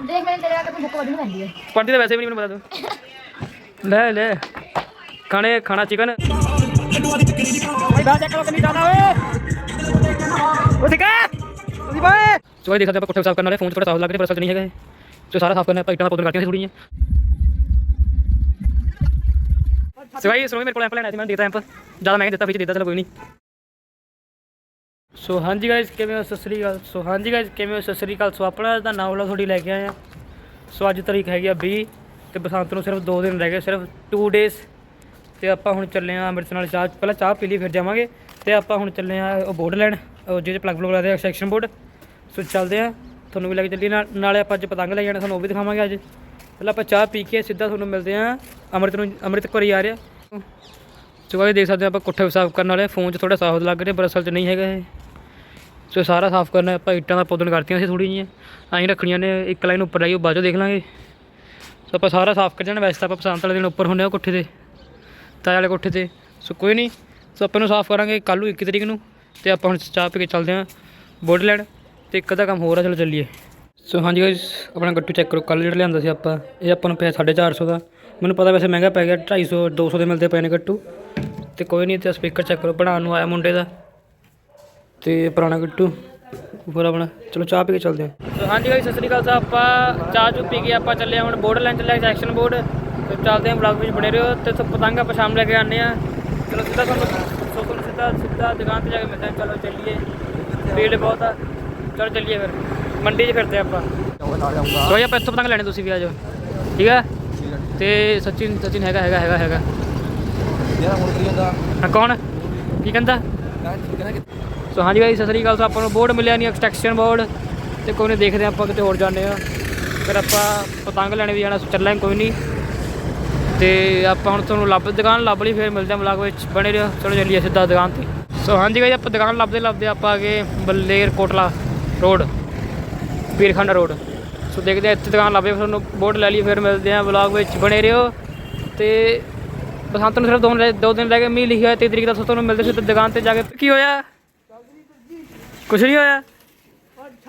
ਦੇਖ ਮੈਨੂੰ ਤੇਰੇ ਆ ਕੇ ਤੂੰ ਬੁੱਕ ਵਧਣੀ ਪੈਂਦੀ ਹੈ ਪੜਦੀ ਤਾਂ ਵੈਸੇ ਵੀ ਨਹੀਂ ਮੈਨੂੰ ਪਤਾ ਤੂੰ ਲੈ ਲੈ। ਖਾਣੇ ਖਾਣਾ ਚਿਕਨ ਭਾਈ ਬਾਹਰ ਚੈੱਕ ਕਰੋ ਕਿੰਨੀ ਜ਼ਿਆਦਾ ਓਏ। ਉਹ ਸਿਕਾ ਤੁਸੀਂ ਬਾਏ ਸੋ ਇਹ ਦੇਖਦੇ ਆਪਾਂ ਕੋਠੇ ਸਾਫ਼ ਕਰਨ ਵਾਲੇ ਫੋਨ 'ਚ ਥੋੜਾ ਸਾਫ਼ ਲੱਗ ਰਿਹਾ ਪਰ ਅਸਲ 'ਚ ਨਹੀਂ ਹੈਗਾ ਇਹ। ਸੋ ਸਾਰਾ ਸਾਫ਼ ਕਰਨਾ ਆਪਾਂ ਇੱਟਾਂ ਦਾ ਪੋਦਨ ਕਰਤੀਆਂ ਸੀ ਥੋੜੀਆਂ ਸਵਾਈ ਸੁਣੋ ਮੇਰੇ ਕੋਲ ਐਂਪ ਲੈਣਾ ਸੀ ਮੈਂ ਦੇਤਾ ਐਂਪ ਜ਼ਿਆਦਾ ਮਹਿੰਗਾ ਦਿੱਤਾ ਵਿੱਚ ਦੇਤਾ ਚਲੋ ਕੋਈ ਨਹੀਂ। ਸੋ ਹਾਂਜੀ ਗਾਇਸ ਕਿਵੇਂ ਹੋ? ਸਤਿ ਸ੍ਰੀ ਅਕਾਲ। ਸੋ ਹਾਂਜੀ ਗਾਇਸ ਕਿਵੇਂ ਹੋ? ਸਤਿ ਸ੍ਰੀ ਅਕਾਲ। ਸੋ ਆਪਣਾ ਦਾ ਵਾਲਾ ਤੁਹਾਡੀ ਲੈ ਕੇ ਆਏ ਆ। ਸੋ ਅੱਜ ਤਰੀਕ ਹੈਗੀ ਆ 20 ਤੇ ਬਸੰਤ ਨੂੰ ਸਿਰਫ 2 ਦਿਨ ਰਹਿ ਗਏ, ਸਿਰਫ 2 ਡੇਜ਼ ਤੇ ਆਪਾਂ ਹੁਣ ਚੱਲੇ ਆ ਅੰਮ੍ਰਿਤਸਰ ਨਾਲ ਚਾਹ, ਪਹਿਲਾਂ ਚਾਹ ਪੀ ਲਈ, ਫਿਰ ਜਾਵਾਂਗੇ। ਤੇ ਆਪਾਂ ਹੁਣ ਚੱਲੇ ਆ ਉਹ ਬੋਰਡ ਲੈਣ, ਉਹ ਜਿਹਦੇ ਪਲੱਗ ਪਲੱਗ ਲਾਦੇ ਆ ਸੈਕਸ਼ਨ ਬੋਰਡ ਸੋ ਚੱਲਦੇ ਆ। ਤੁਹਾਨੂੰ ਵੀ ਲੈ ਕੇ ਚੱਲੀਏ। ਨਾਲ, ਨਾਲੇ ਆਪਾਂ ਅੱਜ ਪਤੰਗ ਲੈ ਜਾਣਾ, ਤੁਹਾਨੂੰ ਉਹ ਵੀ ਦਿਖਾਵਾਂਗੇ ਅੱਜ। ਪਹਿਲਾਂ ਆਪਾਂ ਚਾਹ ਪੀ ਕੇ ਸਿੱਧਾ ਤੁਹਾਨੂੰ ਮਿਲਦੇ ਆ ਅੰਮ੍ਰਿਤ ਨੂੰ, ਅੰਮ੍ਰਿਤ ਕੋਰੀ ਆ ਰਿਹਾ। ਸੋ ਗਾਇਸ, ਦੇਖ ਸਕਦੇ ਆ ਆਪਾਂ ਕੋਠੇ ਸਾਫ਼ ਕਰਨ ਵਾਲੇ ਫੋਨ 'ਚ ਥੋੜਾ ਸਾਫ਼ ਲੱਗ ਰਿਹਾ, ਪਰ ਅਸਲ 'ਚ ਨਹੀਂ ਹੈਗਾ ਇਹ। ਸੋ ਸਾਰਾ ਸਾਫ਼ ਕਰਨਾ ਆਪਾਂ ਇੱਟਾਂ ਦਾ ਪੋਦਨ ਕਰਤੀਆਂ ਸੀ ਥੋੜੀ ਜਿਹੀਆਂ। ਐਂ ਰੱਖਣੀਆਂ ਨੇ, ਇੱਕ ਲਾਈਨ ਉੱਪਰ ਲਾਈ ਉਹ ਬਾਅਦ 'ਚੋਂ ਦੇਖ ਲਾਂਗੇ। ਸੋ ਆਪਾਂ ਸਾਰਾ ਸਾਫ਼ ਕਰ ਜਾਣਾ, ਵੈਸੇ ਤਾਂ ਆਪਾਂ ਬਸੰਤ ਵਾਲੇ ਦਿਨ ਉੱਪਰ ਹੁੰਦੇ ਆ ਕੋਠੇ ਤੇ, ਤਾਏ ਵਾਲੇ ਕੋਠੇ ਤੇ। ਸੋ ਕੋਈ ਨਹੀਂ, ਸੋ ਆਪਾਂ ਨੂੰ ਸਾਫ਼ ਕਰਾਂਗੇ ਕੱਲ੍ਹ ਨੂੰ 21 ਤਰੀਕ ਨੂੰ, ਤੇ ਆਪਾਂ ਹੁਣ ਚਾਹ ਪੀ ਕੇ ਚੱਲਦੇ ਹਾਂ ਬੋਰਡ ਲੈਣ, ਤੇ ਇੱਕ ਅੱਧਾ ਕੰਮ ਹੋਰ ਆ, ਚਲੋ ਚੱਲੀਏ। ਸੋ ਹਾਂਜੀ ਗਾਇਸ ਆਪਣਾ ਗੱਟੂ ਚੈੱਕ ਕਰੋ, ਕੱਲ੍ਹ ਜਿਹੜਾ ਲਿਆਂਦਾ ਸੀ ਆਪਾਂ, ਇਹ ਆਪਾਂ ਨੂੰ ਪਿਆ 450 ਦਾ। ਮੈਨੂੰ ਪਤਾ ਵੈਸੇ ਮਹਿੰਗਾ ਪੈ ਗਿਆ 250 200 ਦੇ ਮਿਲਦੇ ਪਏ ਨੇ ਗੱਟੂ। ਤੇ ਕੋਈ ਨਹੀਂ, ਤੇ ਸਪੀਕਰ ਚੈੱਕ ਕਰੋ, ਬਣਾਉਣ ਨੂੰ ਆਇਆ ਮੁੰਡੇ ਦਾ। ਤੇ ਪੁਰਾਣਾ ਗੱਟੂ ਉੱਪਰ ਆਪਣਾ ਚਲੋ ਚਾਹ ਪੀ ਕੇ ਚੱਲਦੇ ਹਾਂ। ਹਾਂਜੀ ਗਾਇਸ ਸਤਿ ਸ੍ਰੀ ਅਕਾਲ ਸਾਹਿਬ ਆਪਾਂ ਚਾਹ ਚੁ ਪੀ ਕੇ ਆਪਾਂ ਚੱਲੇ ਹਾਂ ਹੁਣ ਬੋਰਡ ਲੈਣ ਚੱਲੇ ਸੈਕਸ਼ਨ ਬੋਰਡ ਤੇ ਚੱਲਦੇ ਹਾਂ ਵਲੌਗ ਵਿੱਚ ਬਣੇ ਰਹੋ ਤੇ ਸੋ ਪਤੰਗ ਆਪਾਂ ਸ਼ਾਮ ਲੈ ਕੇ ਆਉਂਦੇ ਆ ਚਲੋ ਸਿੱਧਾ ਤੁਹਾਨੂੰ ਸੋ ਤੁਹਾਨੂੰ ਸਿੱਧਾ ਸਿੱਧਾ ਦੁਕਾਨ ਤੇ ਜਾ ਕੇ ਮਿਲਦੇ ਹਾਂ। ਚਲੋ ਚੱਲੀਏ। ਭੀੜ ਬਹੁਤ ਆ। ਚਲੋ ਚੱਲੀਏ ਫਿਰ। ਮੰਡੀ 'ਚ ਫਿਰਦੇ ਆਪਾਂ। ਸੋ ਆਪਾਂ ਇੱਥੋਂ ਪਤੰਗ ਲੈਣੇ ਤੁਸੀਂ ਵੀ ਆ ਜਾਓ। ਠੀਕ ਆ? ਤੇ ਸਚਿਨ ਸਚਿਨ ਹੈਗਾ ਹੈਗਾ ਹੈਗਾ ਹੈਗਾ। ਯਾਰ ਹੁਣ ਜਾਂਦਾ ਹਾਂ ਕੌਣ? ਕੀ ਕਹਿੰਦਾ? ਸੋ ਹਾਂਜੀ ਭਾਈ ਸਤਿ ਸ੍ਰੀ ਅਕਾਲ। ਸੋ ਆਪਾਂ ਨੂੰ ਬੋਰਡ ਮਿਲਿਆ ਨਹੀਂ ਐਕਸਟੈਕਸ਼ਨ ਬੋਰਡ ਤੇ ਕੋਈ ਨਹੀਂ ਦੇਖਦੇ ਹਾਂ ਆਪਾਂ ਕਿਤੇ ਹੋਰ ਜਾਂਦੇ ਆ ਫਿਰ ਆਪਾਂ ਪਤੰਗ ਲੈਣੇ ਵੀ ਜਾਣਾ, ਸੋ ਚੱਲਾਂਗੇ ਕੋਈ ਨਹੀਂ ਤੇ ਆਪਾਂ ਹੁਣ ਤੁਹਾਨੂੰ ਲੱਭ, ਦੁਕਾਨ ਲੱਭ ਲਈ, ਫਿਰ ਮਿਲਦੇ ਹਾਂ ਵਲੌਗ ਵਿੱਚ। ਬਣੇ ਰਹੋ। ਚਲੋ ਚੱਲੀਏ ਸਿੱਧਾ ਦੁਕਾਨ ਤੇ। ਸੋ ਹਾਂਜੀ ਭਾਈ ਆਪਾਂ ਦੁਕਾਨ ਲੱਭਦੇ ਲੱਭਦੇ ਆਪਾਂ ਆ ਗਏ Baller Kotla road Peerkhand road so ਦੇਖਦੇ ਹਾਂ ਇੱਥੇ ਦੁਕਾਨ ਲੱਭੇ ਫਿਰ ਤੁਹਾਨੂੰ ਬੋਰਡ ਲੈ ਲਈ, ਫਿਰ ਮਿਲਦੇ ਹਾਂ ਵਲੌਗ ਵਿੱਚ। ਬਣੇ ਰਹੋ। ਤੇ ਬਸੰਤ ਨੂੰ ਸਿਰਫ ਦੋ ਦਿਨ ਦੋ ਦਿਨ ਰਹਿ ਗਏ, ਮੀਂਹ ਲਿਖਿਆ ਹੋਇਆ 23 ਤਰੀਕ ਦਾ, ਸੋ ਤੁਹਾਨੂੰ ਮਿਲਦੇ ਸੀ ਦੁਕਾਨ ਤੇ ਜਾ ਕੇ। ਕੀ ਹੋਇਆ? ਕੁਛ ਨਹੀਂ ਹੋਇਆ।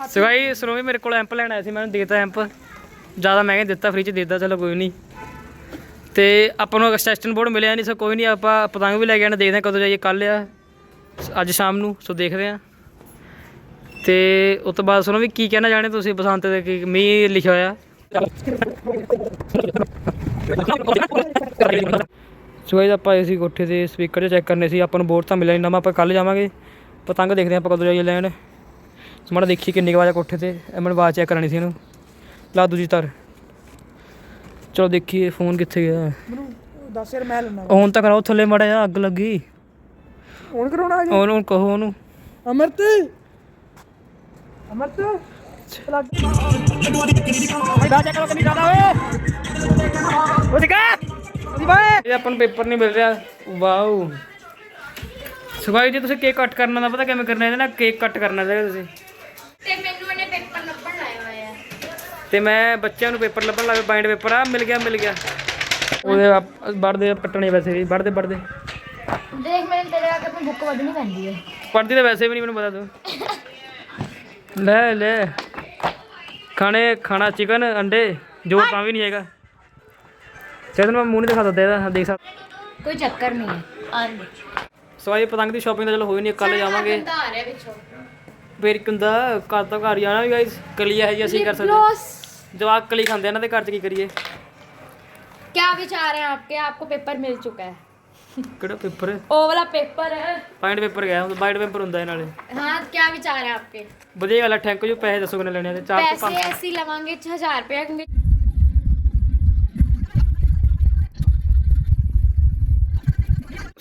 ਸਗਾਈ ਸੁਣੋ ਵੀ ਮੇਰੇ ਕੋਲ ਐਂਪ ਲੈਣ ਆਇਆ ਸੀ ਮੈਨੂੰ ਦੇਤਾ ਐਂਪ ਜ਼ਿਆਦਾ ਮਹਿੰਗਾ ਦਿੱਤਾ ਫ੍ਰੀ ਚ ਦੇਤਾ ਚਲੋ ਕੋਈ ਨਹੀਂ। ਤੇ ਆਪਾਂ ਨੂੰ ਐਕਸਟੈਂਸ਼ਨ ਬੋਰਡ ਮਿਲਿਆ ਨਹੀਂ ਸੋ ਕੋਈ ਨਹੀਂ ਆਪਾਂ ਪਤੰਗ ਵੀ ਲੈ ਕੇ ਆਣਾ ਦੇਖਦੇ ਹਾਂ ਕਦੋਂ ਜਾਈਏ ਕੱਲ ਆ। ਅੱਜ ਸ਼ਾਮ ਨੂੰ ਸੋ ਦੇਖਦੇ ਹਾਂ। ਤੇ ਉਸ ਤੋਂ ਬਾਅਦ ਸੁਣੋ ਵੀ ਕੀ ਕਹਿਣਾ ਜਾਣੇ ਤੁਸੀਂ ਬਸੰਤ ਦੇ ਕੀ ਮੀਂਹ ਲਿਖਿਆ ਹੋਇਆ। ਸੋ ਇਹ ਆਪਾਂ ਅਸੀਂ ਕੋਠੇ ਤੇ ਸਪੀਕਰ ਚੈੱਕ ਕਰਨੇ ਸੀ ਆਪਾਂ ਨੂੰ ਬੋਰਡ ਤਾਂ ਮਿਲਿਆ ਨਹੀਂ ਨਵਾਂ ਆਪਾਂ ਕੱਲ ਜਾਵਾਂਗੇ। ਪਤੰਗ ਦੇਖਦੇ ਆਪਾਂ ਕਦੋਂ ਜਾਈਏ ਲੈਣ। ਸਮਾਂ ਦੇਖੀ ਕਿੰਨੀ ਆ ਕੋਠੇ ਤੇ। ਮੈਨੂੰ ਆਵਾਜ਼ ਚੈੱਕ ਕਰਨੀ ਸੀ ਇਹਨੂੰ। ਲਾ ਦੂਜੀ ਤਾਰ। ਚਲੋ ਦੇਖੀਏ ਫੋਨ ਕਿੱਥੇ ਗਿਆ। ਮੈਨੂੰ ਦੱਸ ਯਾਰ ਮੈਂ ਲੈਣਾ। ਹੁਣ ਤਾਂ ਕਰਾਓ ਥੱਲੇ ਮੜਾ ਜਾ ਅੱਗ ਲੱਗੀ। ਹੁਣ ਕਰਾਉਣਾ ਹੈ ਉਹਨੂੰ ਕਹੋ ਉਹਨੂੰ। ਅਮਰਤ! ਅਮਰਤ! ਬਾਹਰ ਚੈੱਕ ਕਰੋ ਕਿੰਨੀ ਜ਼ਿਆਦਾ ਓਏ ਉਹ ਦਿਖਾ ਇਹ ਆਪਾਂ ਨੂੰ ਪੇਪਰ ਨਹੀਂ ਮਿਲ ਰਿਹਾ। ਵਾਓ। ਸੁਭਾਈ ਜੀ ਤੁਸੀਂ ਕੇਕ ਕੱਟ ਕਰਨਾ ਦਾ ਪਤਾ ਕਿਵੇਂ ਕਰਨਾ ਇਹਦੇ ਨਾਲ ਕੇਕ ਕੱਟ ਕਰਨਾ ਚਾਹੀਦਾ ਤੁਸੀਂ। ਤੇ ਮੈਨੂੰ ਇਹਨੇ ਪੇਪਰ ਲੱਭਣ ਲਾਇਆ ਹੋਇਆ ਹੈ। ਤੇ ਮੈਂ ਬੱਚਿਆਂ ਨੂੰ ਪੇਪਰ ਲੱਭਣ ਲੱਗਾ ਬਾਈਂਡ ਪੇਪਰ ਆ ਮਿਲ ਗਿਆ ਮਿਲ ਗਿਆ। ਉਹਦੇ ਵੜਦੇ ਪੱਟਣੇ ਵੈਸੇ ਵੀ ਵੜਦੇ ਵੜਦੇ। ਦੇਖ ਮੈਨੂੰ ਤੇਰੇ ਆ ਕੇ ਤੂੰ ਬੁੱਕ ਵਧਣੀ ਪੈਂਦੀ ਹੈ। ਪੜਦੀ ਤਾਂ ਵੈਸੇ ਵੀ ਨਹੀਂ ਮੈਨੂੰ ਪਤਾ ਤੂੰ। ਲੈ ਲੈ। ਖਾਣੇ ਖਾਣਾ ਚਿਕਨ ਅੰਡੇ ਜੋ ਤਾਂ ਵੀ ਨਹੀਂ ਹੈਗਾ। ਚਲ ਮੈਂ ਮੂੰਹ ਨਹੀਂ ਦਿਖਾ ਸਕਦਾ ਇਹਦਾ ਦੇਖ ਸਕ ਕੋਈ ਚੱਕਰ ਨਹੀਂ ਹੈ। ਆਂਦੇ ਸਵਾਈ ਪਤੰਗ ਦੀ ਸ਼ਾਪਿੰਗ ਤਾਂ ਚਲੋ ਹੋਈ ਨਹੀਂ ਕੱਲ ਜਾਵਾਂਗੇ ਬੰਦਾ ਆ ਰਿਹਾ ਵਿੱਚੋਂ ਫੇਰ ਕੀ ਹੁੰਦਾ ਘਰ ਤਾਂ ਘਰ ਹੀ ਆਣਾ ਵੀ ਗਾਇਸ ਕਲੀ ਹੈ ਜੀ ਅਸੀਂ ਕਰ ਸਕਦੇ ਜਵਾਕ ਕਲੀ ਖਾਂਦੇ ਆ, ਇਹਨਾਂ ਦੇ ਘਰ 'ਚ ਕੀ ਕਰੀਏ क्या विचार है आपके आपको पेपर मिल चुका है ਕਿਹੜਾ ਪੇਪਰ ओ वाला पेपर है ਪਾਇੰਟ ਪੇਪਰ ਗਿਆ ਬਾਈਟ ਪੇਪਰ ਹੁੰਦਾ ਇਹ ਨਾਲੇ हाँ क्या विचार है आपके ਵਧੀਆ ਗੱਲ ਥੈਂਕ ਯੂ ਪੈਸੇ ਦੱਸੋ ਕਿੰਨੇ ਲੈਣੇ ਆ ਤੇ ਚਾਰ ਤੋਂ पैसे ਪੰਜ ऐसे ही लवांगे छह हजार रुपया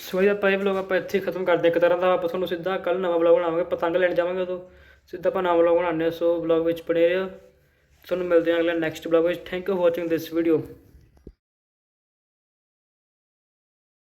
ਸੋ ਇਹ ਆਪਾਂ ਇਹ ਵਲੋਗ ਆਪਾਂ ਇੱਥੇ ਖਤਮ ਕਰਦੇ ਇੱਕ ਤਰ੍ਹਾਂ ਦਾ ਆਪਾਂ ਤੁਹਾਨੂੰ ਸਿੱਧਾ ਕੱਲ ਨਵਾਂ ਵਲੋਗ ਬਣਾਵਾਂਗੇ, ਪਤੰਗ ਲੈਣ ਜਾਵਾਂਗੇ ਉਦੋਂ। ਸਿੱਧਾ ਆਪਾਂ ਨਵਾਂ ਵਲੋਗ ਬਣਾਉਂਦੇ ਸੋ ਵਲੋਗ ਵਿੱਚ ਬਣੇ ਰਹੋ। ਤੁਹਾਨੂੰ ਮਿਲਦੇ ਹਾਂ ਅਗਲੇ ਨੈਕਸਟ ਵਲੋਗ ਵਿੱਚ। Thank you watching this video